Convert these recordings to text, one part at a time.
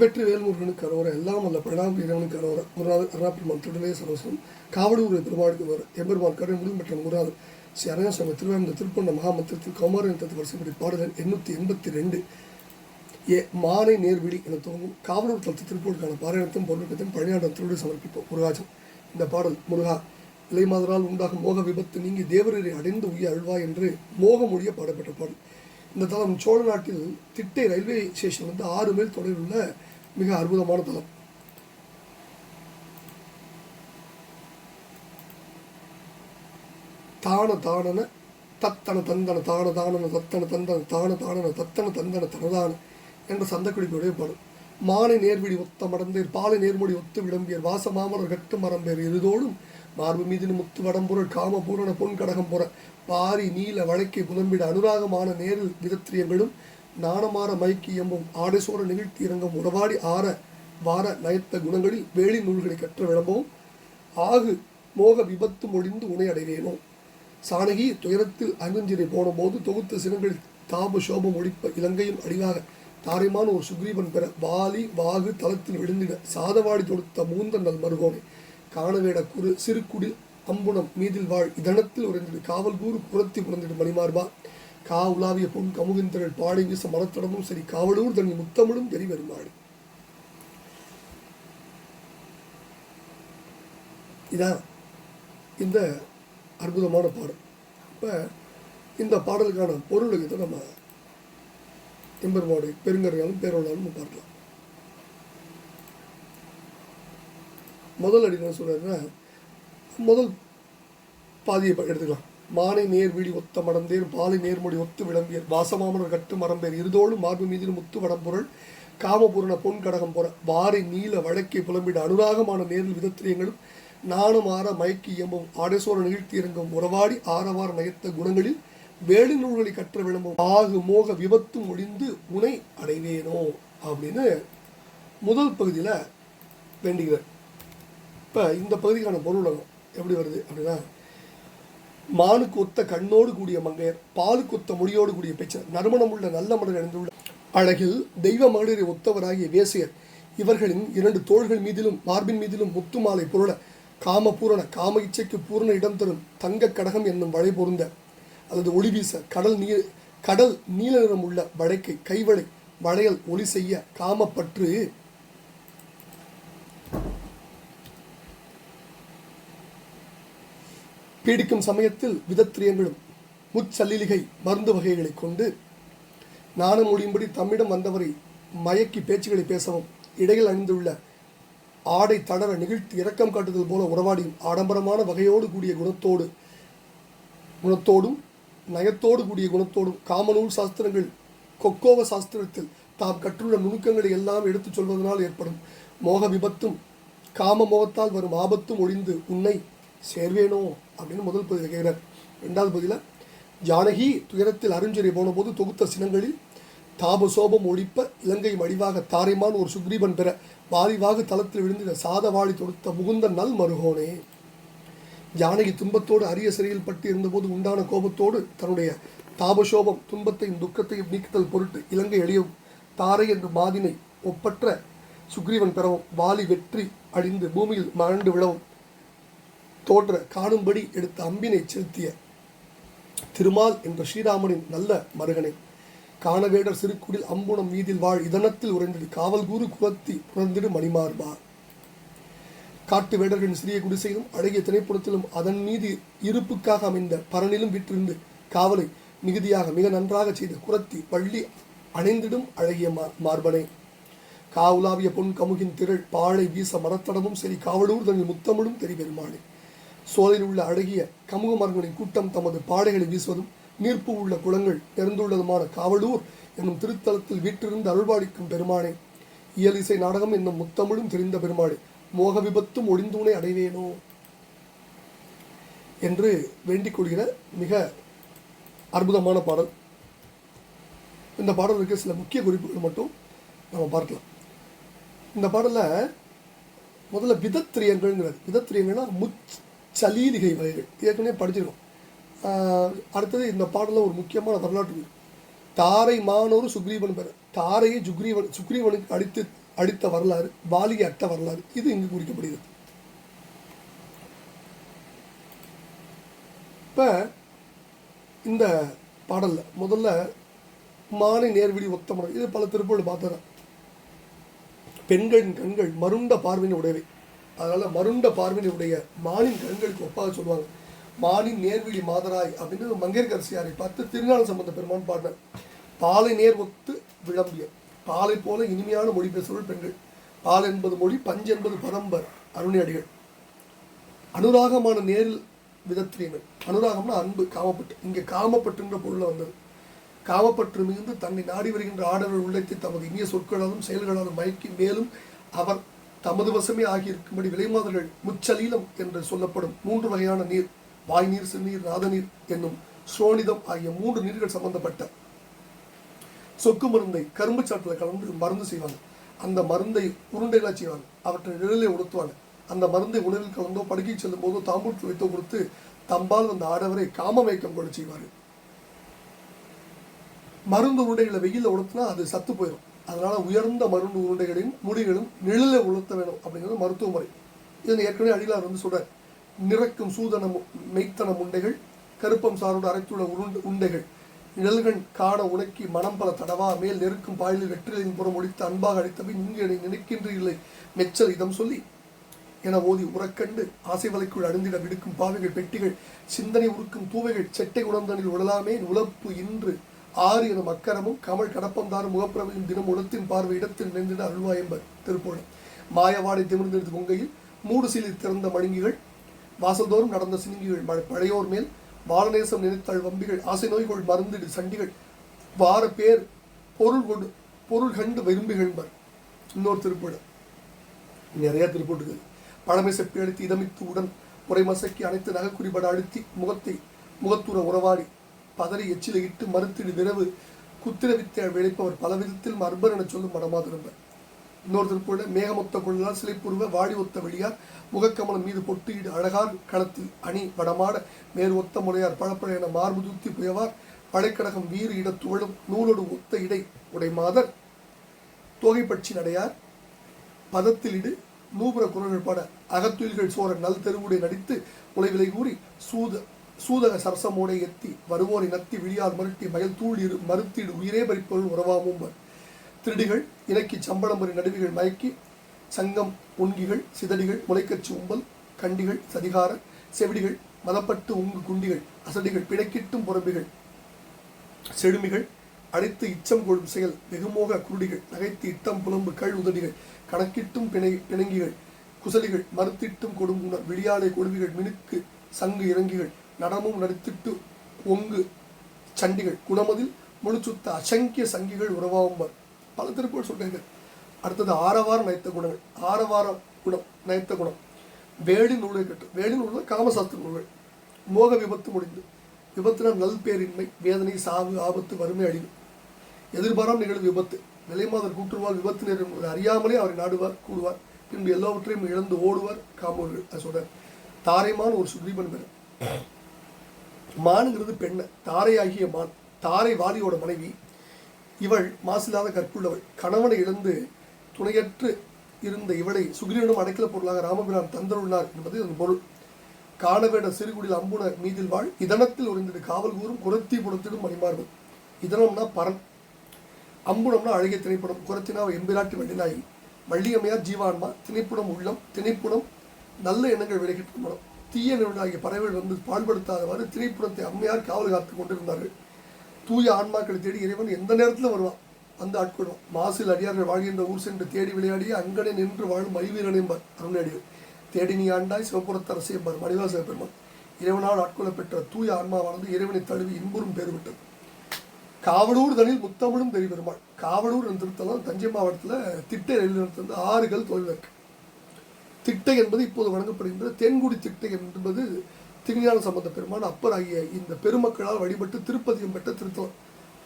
வெற்றி வேல்முருகனுக்கு அரோர எல்லாம் அல்ல பிரணாம் இறைவனுக்கு அரோர முருகாதர் அருணாபெருமான் திருடலே சரவசம் காவடூர் பெருமாளுக்கு வர. எம்பெருமான் கருணை முடிவு பெற்ற முருகாதர். ஸ்ரீ அரங்கசாமி திருவாயந்த திருப்பண்ண மகாமந்திரத்தில் கௌமாரன் தத்து வரிசைப்படி பாடல் எண்ணூற்றி எண்பத்தி ரெண்டு. ஏ மாலை நேர்விழி என தோன்றும். காவலூர் தலத்து திருப்பூருக்கான பாராயணத்தும் பொருளுக்கத்தையும் பழனியாண்டம் திருடு சமர்ப்பிப்போம். முருகாஜம் இந்த பாடல் முருகா இலைமாதரால் உண்டாகும் மோக விபத்து நீங்கி தேவரரை அடைந்து உயிர் அழ்வா என்று மோகமொழிய பாடப்பட்ட பாடல். இந்த தலம் சோழ நாட்டில் திட்டை ரயில்வே ஸ்டேஷன் வந்து ஆறு மைல் தொலைவில் உள்ள மிக அற்புதமான தலம் தான தானன தத்தன தந்தன தான தானன தத்தன தந்தன தான தானன தத்தன தந்தன தனதான என்ற சந்தக்குடிப்புடைய பாடல். மாலை நேர்விடி ஒத்த மடந்தேர் பாலை நேர்மொழி ஒத்து விளம்பியர் வாச மாமலர் கட்டு மரம்பேர் இருதோடும் மார்பு மீது முத்து வடம்புரள் காம பூரண பொன் கடகம் புற பாரி நீல வழக்கை புலம்பிட அனுராகமான நேரில் விதத்திரியங்களும் நாணமாற மைக்கு எம்பும் ஆடைசோர நிகழ்த்தி இறங்கும் உறவாடி ஆற வார நயத்த குணங்களில் வேலி நூல்களை கற்ற விளம்பவும் ஆகு மோக விபத்து மொழிந்து உணையடைவேனோ சாணகி சானகி துயரத்தில் அங்கஞ்சிரை போன போது தொகுத்த சினங்களில் தாப சோபம் ஒழிப்ப இலங்கையும் அடிவாக தாரைமான ஒரு சுக்ரீவன் பெற வாலி வாகு தளத்தில் விழுந்திட சாதவாடி தொடுத்த மூந்தன் நல் மருகோனை. காணவேட குறு சிறுகுடில் அம்புணம் மீதில் வாழ். இதனத்தில் உறைந்திடு. காவல் கூறு புறத்தி புறந்திடு மணிமார்பா. கா உலாவிய பொன் கமுகிந்திரள் பாடை வீச மரத்தடமும் சரி. காவலூர் தனி முத்தமிழும் தெரி வருமாடு இதான் இந்த அற்புதமான பாடல். இப்போ இந்த பாடலுக்கான பொருளுக்கு நம்ம எம்பெருமாடு பெருங்கரையாலும் பேரொழாலும் நம்ம பார்க்கலாம். முதல் அடி என்ன சொல்கிறாருன்னா முதல் பாதியை எடுத்துக்கலாம். மானை நேர் வீடி ஒத்த மடந்தேர் பாலை நேர்மொழி ஒத்து விளம்பியர். வாசமாமனர் கட்டு மரம்பேர். இருதோளும் மார்பு மீதில் முத்து வடம்பொருள். காமபூரண பொன் கடகம் போற வாரி நீல வழக்கை புலம்பிட அனுராகமான நேரில் விதத்திரியங்களும் நானும் ஆற மயக்கி இயம்பும். ஆடேசோர நிகழ்த்தி இறங்கும் உறவாடி ஆரவார நயத்த குணங்களில் வேடு நூல்களை கற்ற விளம்பும். ஆகு மோக விபத்து முடிந்து உனை அடைவேனோ அப்படின்னு முதல் பகுதியில் வேண்டுகிறார். இப்போ இந்த பகுதிக்கான பொருளகம் எப்படி வருது அப்படின்னா மானுக்கு ஒத்த கண்ணோடு கூடிய மங்கையர் பாலுக்கு ஒத்த முடியோடு கூடிய பேச்சர் நறுமணமுள்ள நல்ல மலர் அணிந்துள்ள அழகில் தெய்வ மகளிரை ஒத்தவராகிய வேசியர் இவர்களின் இரண்டு தோள்கள் மீதிலும் மார்பின் மீதிலும் முத்து மாலை பொருள காம பூரண காம இச்சைக்கு பூரண இடம் தரும் தங்க கடகம் என்னும் வளை பொருந்த அல்லது ஒளி வீச கடல் நீர் கடல் நீல நிறம் உள்ள வடைக்கை கைவளை வளையல் ஒளி செய்ய காமப்பற்று பீடிக்கும் சமயத்தில் விதத்திரியங்களும் முச்சல்லிலிகை மருந்து வகைகளை கொண்டு நாணம் முடியும்படி தம்மிடம் வந்தவரை மயக்கி பேச்சுகளை பேசவும். இடையில் அணிந்துள்ள ஆடை தளர நிகழ்த்தி இரக்கம் காட்டுதல் போல உறவாடியும் ஆடம்பரமான வகையோடு கூடிய குணத்தோடு குணத்தோடும் நயத்தோடு கூடிய குணத்தோடும் காமநூல் சாஸ்திரங்கள் கொக்கோவ சாஸ்திரத்தில் தாம் கற்றுள்ள நுணுக்கங்களை எல்லாம் எடுத்துச் சொல்வதனால் ஏற்படும் மோக விபத்தும் காம மோகத்தால் வரும் ஆபத்தும் ஒழிந்து உன்னை சேர்வேனோ? அப்படின்னு முதல் பகுதியில் கேட்குறார். ரெண்டாவது பகுதியில் ஜானகி துயரத்தில் அருஞ்சரி போனபோது தொகுத்த சினங்களில் தாபசோபம் ஒழிப்ப இலங்கை மடிவாக தாரைமான் ஒரு சுக்ரீவன் பெற வாரிவாக தளத்தில் விழுந்து சாதவாளி தொடுத்த முகுந்த நல் மருகோனே. ஜானகி துன்பத்தோடு அரிய சிறையில் பட்டு இருந்தபோது உண்டான கோபத்தோடு தன்னுடைய தாபசோபம் துன்பத்தையும் துக்கத்தையும் நீக்குதல் பொருட்டு இலங்கை எளியவும் தாரை என்று மாதினை ஒப்பற்ற சுக்ரீவன் பெறவும் வாலி வெற்றி அழிந்து பூமியில் மறண்டு விழவும் தோற்ற காணும்படி எடுத்த அம்பினை செலுத்திய திருமால் என்ற ஸ்ரீராமனின் நல்ல மருகனை. காணவேடர் சிறுக்குடில் அம்புணம் வீதில் வாழ் இதனத்தில் உறைந்தது காவல் கூறு குலத்தி புணர்ந்திடு மணிமார்பா. காட்டு வேடர்களின் சிறிய குடிசையிலும் அழகிய திரைப்படத்திலும் அதன் மீது இருப்புக்காக அமைந்த பரனிலும் விற்றிருந்து காவலை மிகுதியாக மிக நன்றாக செய்த குரத்தி பள்ளி அணைந்திடும் அழகிய மா மார்பனே. காவுலாவிய பொன் கமுகின் திரள் பாழை வீச மரத்தடமும் சரி காவலூர் தனது முத்தமிழும் தெரிபெருமானே சோலையில் உள்ள அழகிய கமுக மரங்களின் கூட்டம் தமது பாடைகளை வீசுவதும் நீர்ப்பு உள்ள குளங்கள் திறந்துள்ளதுமான காவலூர் என்னும் திருத்தலத்தில் வீற்றிருந்து அருள்பாடிக்கும் பெருமானே இயலிசை நாடகம் என்னும் முத்தமிழும் தெரிந்த பெருமானே மோக விபத்தும் ஒளிந்தூனை அடைவேனோ? என்று வேண்டிக் கொள்கிற மிக அற்புதமான பாடல். இந்த பாடல் இருக்க சில முக்கிய குறிப்புகள் மட்டும் நம்ம பார்க்கலாம். இந்த பாடலில் முதல்ல விதத்திரியங்கள்ங்கிறது விதத்திரியங்கள்னா சலீதிகை வகைகள் ஏற்கனவே படிச்சிருக்கோம். அடுத்தது இந்த பாடலில் ஒரு முக்கியமான வரலாற்று தாரை மானோரு சுக்ரீவன் பெற. தாரையை சுக்ரீவன் சுக்ரீவனுக்கு அடித்து அடித்த வரலாறு பாலிகை அட்ட வரலாறு இது இங்கு குறிக்கப்படுகிறது. இப்போ இந்த பாடலில் முதல்ல மானை நேர்விழி ஒத்தமனம். இது பல திருப்பூர் பார்த்ததான் பெண்களின் கண்கள் மருண்ட பார்வையின் உடையவை. அதனால் மருண்ட பார்வையினுடைய மானின் கண்களுக்கு ஒப்பாக சொல்லுவாங்க. மானின் நேர்விழி மாதராய் அப்படின்னு மங்கையர்கரசியாரை பார்த்து திருஞான சம்பந்த பெருமான் பாடினார். பாலை நேர் ஒத்து விளம்பிய பாலை போல இனிமையான மொழி பேசுபவர்கள் பெண்கள். பால் என்பது மொழி பஞ்சு என்பது பதம்பர் அருணி அடிகள் அனுராகமான நேரில் விதத்திரியங்கள் அனுராகம்னா அன்பு காமப்பட்டு. இங்கே காமப்பட்டுன்ற பொருளில் வந்தது. காமப்பற்று மிகுந்து தன்னை நாடி வருகின்ற ஆடவர் உள்ளத்தை தமது இனிய சொற்களாலும் செயல்களாலும் மயக்கி மேலும் அவர் தமது வசமே ஆகியிருக்கும்படி விலைமாதர்கள் முச்சலீலம் என்று சொல்லப்படும் மூன்று வகையான நீர் வாய் நீர் சிறுநீர் ராதநீர் என்னும் சோனிதம் ஆகிய மூன்று நீர்கள் சம்பந்தப்பட்ட சொக்கு மருந்தை கரும்பு சாட்டில் கலந்து மருந்து செய்வாங்க. அந்த மருந்தை உருண்டைகளாக செய்வாங்க. அவற்றை நிழலை உடுத்துவாங்க. அந்த மருந்தை உணவில் கலந்தோ படுக்கை செல்லும் போதோ தாம்பூட்டு வைத்தோ கொடுத்து தம்பால் அந்த ஆடவரை காம மயக்கம் கொள்ள செய்வார்கள் மருந்து உருண்டைகளை வெயிலில் உளுத்தினா அது சத்து போயிடும் அதனால் உயர்ந்த மருந்து உருண்டைகளின் முடிகளும் நிழலை உளுத்த வேணும் அப்படிங்கிறது மருத்துவ முறை இதனை ஏற்கனவே அடிகளார் வந்து சொல்கிறார் நிறக்கும் சூதன மெய்த்தன உண்டைகள் கருப்பம் சாரோடு அரைத்துள்ள உருண்டு உண்டைகள். நிழல்கள் காண உனக்கி மனம் பல தடவா மேல் நெருக்கும் பாயில் வெற்றிலின் புறம் ஒழித்து அன்பாக அடித்தபின் இங்கு என்னை நினைக்கின்ற இல்லை மெச்சல் இதம் சொல்லி. என ஓதி உறக்கண்டு ஆசை வலைக்குள் அழுந்திட விடுக்கும் பாவைகள் பெட்டிகள் சிந்தனை உருக்கும் தூவைகள் செட்டை உணர்ந்தனில் உடலாமே உழப்பு இன்று. ஆறு எனும் அக்கரமும் கமல் கடப்பந்தாரும் முகப்பிரவையும் தினம் உலத்தின் பார்வை இடத்தில் நின்றிட அருள்வாயம்பர் திருப்போணம் மாயவாடை திமிர்ந்தெடுத்து பொங்கையில் மூடு சீலில் திறந்த மழுங்கிகள் வாசல்தோறும் நடந்த சினுங்கிகள் மழை பழையோர் மேல் வாழநேசம் நினைத்தாள் வம்பிகள் ஆசை நோய்கள் மருந்திடு சண்டிகள் வார பேர் பொருள் கொண்டு பொருள் கண்டு விரும்புகிழ்பர் இன்னொரு திருப்பூர் நிறைய திருப்பூட்டுகள். பழமை செப்பி அடித்து இதமித்து உடன் முறை மசக்கி அனைத்து நகைக்குறிபட அழுத்தி முகத்தை முகத்துற உறவாடி பதறி எச்சிலை இட்டு மறுத்திடு விரவு. குத்திர வித்தை விளைப்பவர் பல விதத்தில் மர்பர் என சொல்லும் மடமாதிருப்பர் இன்னொருத்தர் திருப்பூர்ல மேகமொத்த கொள்ளால் சிலைப்புருவ வாடி ஒத்த வெளியார். முகக்கமலம் மீது பொட்டியிடு அழகார் களத்தில் அணி வடமாட மேறு ஒத்த முறையார் பழப்பழ என மார்பு தூத்தி புயவார். படைக்கடகம் வீறு இட துவழும் நூலோடு ஒத்த இடை உடை மாதர் தொகைப்பட்சி நடையார். பதத்திலிடு நூபுர குரல்கள் பாட அகத்துயில்கள் சோர நல் தெருவுடை நடித்து உலைவிலை கூறி சூத சூதக சரசமோடை எத்தி வருவோரை நத்தி விழியால் மருட்டி மயல் தூள் இரு மறுத்தீடு உயிரே பறிப்பொருள் உறவாமும்பர் திருடிகள் இலக்கி சம்பளம்பரி நடுவிகள் மயக்கி சங்கம் உண்கிகள் சிதடிகள் முளைக்கச்சி உம்பல் கண்டிகள் சதிகார செவிடிகள் மதப்பட்டு உங்கு குண்டிகள் அசடிகள் பிணைக்கிட்டும் புறம்பிகள் செழுமிகள் அழைத்து இச்சம் கொள்ளும் செயல் வெகுமோக குருடிகள் நகைத்து இட்டம் புலம்பு கள் உதடிகள் கணக்கிட்டும் பிணை பிணங்கிகள் குசலிகள் மறுத்திட்டும் கொடுங்குணர் விழியாலை கொடுவிகள் மினுக்கு சங்கு இறங்கிகள் நடமும் நடித்திட்டு ஒங்கு சண்டிகள். குணமதில் முழுச்சுத்த அசங்கிய சங்கிகள் உறவாம்பர் பல திருப்பூர் சொல்றாங்க அடுத்தது ஆரவார நயத்த குணங்கள். ஆரவாரம் குணம் நயத்த குணம். வேலி நூலை கட்டு வேலி நூல் காமசாஸ்திர நூல்கள். மோக விபத்து முடிந்து விபத்துனா நல்பேரின்மை வேதனை சாவு ஆபத்து வறுமை அழிவு. எதிர்பாராம் நிகழும் விபத்து. விலைமாதர் கூற்றுவார் விபத்து நேரம் அறியாமலே அவரை நாடுவார் கூடுவார். பின்பு எல்லாவற்றையும் இழந்து ஓடுவார் காமூர்கள் அது சொல்றார் தாரைமான ஒரு சுக்ரீபன் பேர் மானுங்கிறது பெண்ணு தாரையாகிய மான் தாரை வாலியோட மனைவி. இவள் மாசில்லாத கற்புள்ளவள். கணவனை இழந்து துணையற்று இருந்த இவளை சுக்ரீவனும் அடைக்கல பொருளாக ராமபிரான் தந்தருள்ளார் என்பது இதன் பொருள். காணவேட சிறுகுடில் அம்புன மீதில் வாழ் இதனத்தில் உறைந்திடு காவல் கூறும் குரத்தி புறத்திடும் மணிமார்பு. இதனம்னா பரன். அம்புணம்னா அழகிய திரைப்படம் குரத்தினா எம்பிராட்டி வள்ளினாயி வள்ளியம்மையார் ஜீவான்மா. திணைப்புடம் உள்ளம் திணைப்புடம் நல்ல எண்ணங்கள் விலகிட்டு மனம் தீய நிறுவனாகிய பறவைகள் வந்து பால்படுத்தாதவாறு திரைப்புறத்தை அம்மையார் காவல் காத்து கொண்டிருந்தார்கள். தூய ஆன்மாக்களை தேடி இறைவன் எந்த நேரத்தில் வருவான். வந்து ஆட்கொள்வான் மாசில் அடியார்கள் வாழ்கின்ற ஊர் சென்று தேடி விளையாடி அங்கனே நின்று வாழும் மயில்வீரனேம்பர் அருணடிகள் தேடி நீ ஆண்டாய் சிவபுரத்தரசு என்பார் மணிவாச பெருமான். இறைவனால் ஆட்கொள்ளப்பெற்ற தூய ஆன்மாவானது இறைவனை தழுவி இன்புறும் பேறு விட்டது காவலூர் தனில் முத்தமிழும் தெரிய பெருமாள். காவலூர் என்ற திருத்தலம் தஞ்சை மாவட்டத்தில் திட்ட ரயில் நிலையத்திலிருந்து ஆறுகள் தொழில் இருக்கு திட்டை என்பது இப்போது வழங்கப்படுகின்றது. தென்குடி திட்டை என்பது திருஞான சம்பந்த பெருமான் அப்பர் ஆகிய இந்த பெருமக்களால் வழிபட்டு திருப்பதியம் பெற்ற திருத்தலம்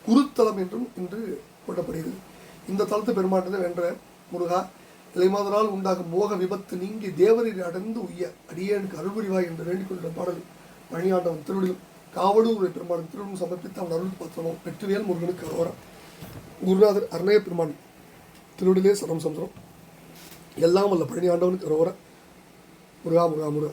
குருத்தலம் என்றும் இன்று கொள்ளப்படுகிறது இந்த தலத்து பெருமாட்டத்தை வென்ற முருகா. இலைமாதரால் உண்டாகும் மோக விபத்து நீங்கி தேவரில் அடைந்து உய்ய அடியனுக்கு அருள்புரிவாய் என்று வேண்டிக் கொள்கிற பாடல் மணியாண்டவன் திருவிழும் காவலூர் பெருமான் திருவிழும் சமர்ப்பித்து அவன் அருள் பத்திரமும். வெற்றிவேல் முருகனுக்கு அரோரம் குருநாதர் அருணய பெருமான் திருவிடிலே சரம் சம்சரம் எல்லாம் அல்ல. பழனி ஆண்டவனுக்கு அரோரா முருகா முருகா முருகா.